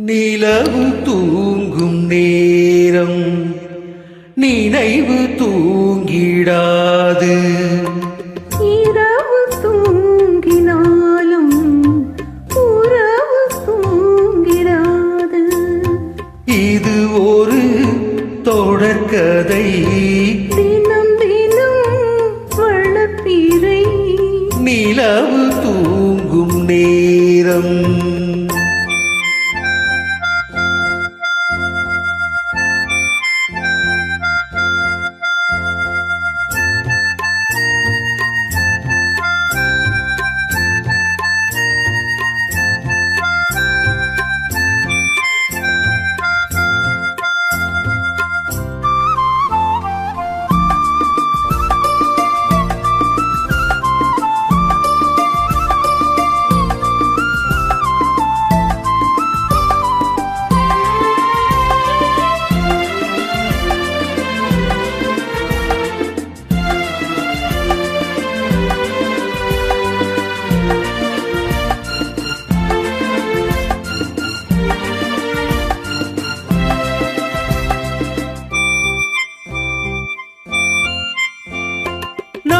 நிலவு தூங்கும் நேரம் நினைவு தூங்கிடாது. இரவு தூங்கினாலும் உறவு தூங்கிடாது. இது ஒரு தொடர்கதை. தினம் தினம் வளர்ப்பிறை நிலவு தூங்கும்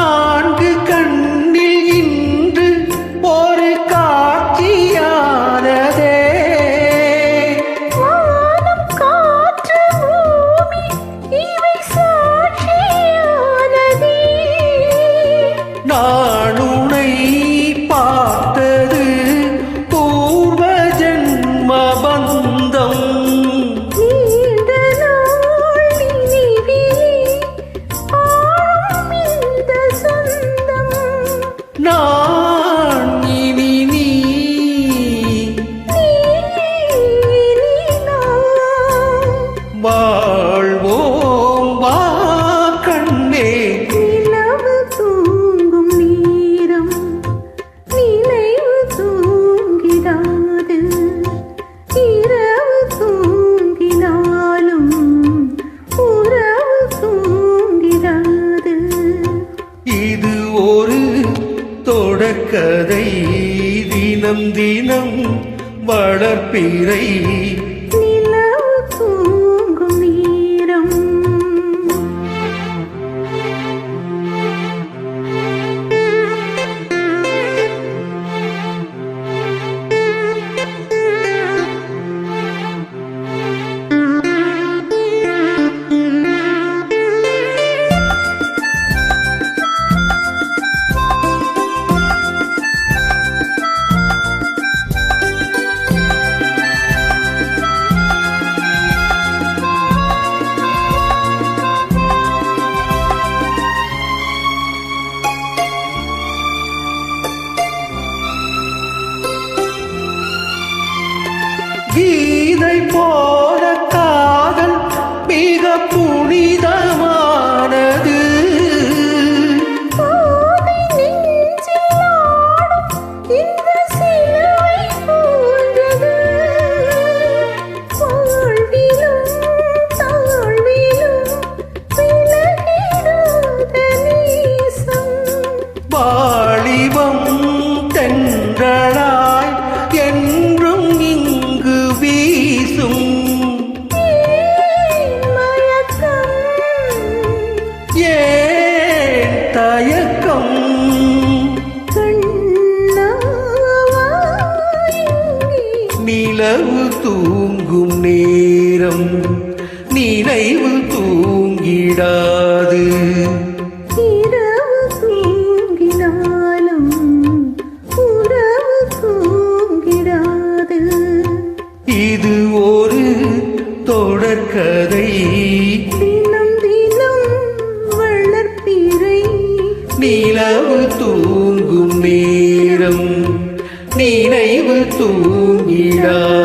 நான் தொடர்கதை தினம் தினம் வளர்ப்பிறை கீதை போல காதல் மிக புனிதமா? நிலவு தூங்கும் நேரம் நினைவு தூங்கிடாது. இரவு தூங்கினாலும் உறவு தூங்கிடாது. இது ஒரு தொடர்கதை. தினம் தினம் வளர்ப்பிறை. நிலவு தூங்கும் நேரம் நினைவு தூங்கிடாது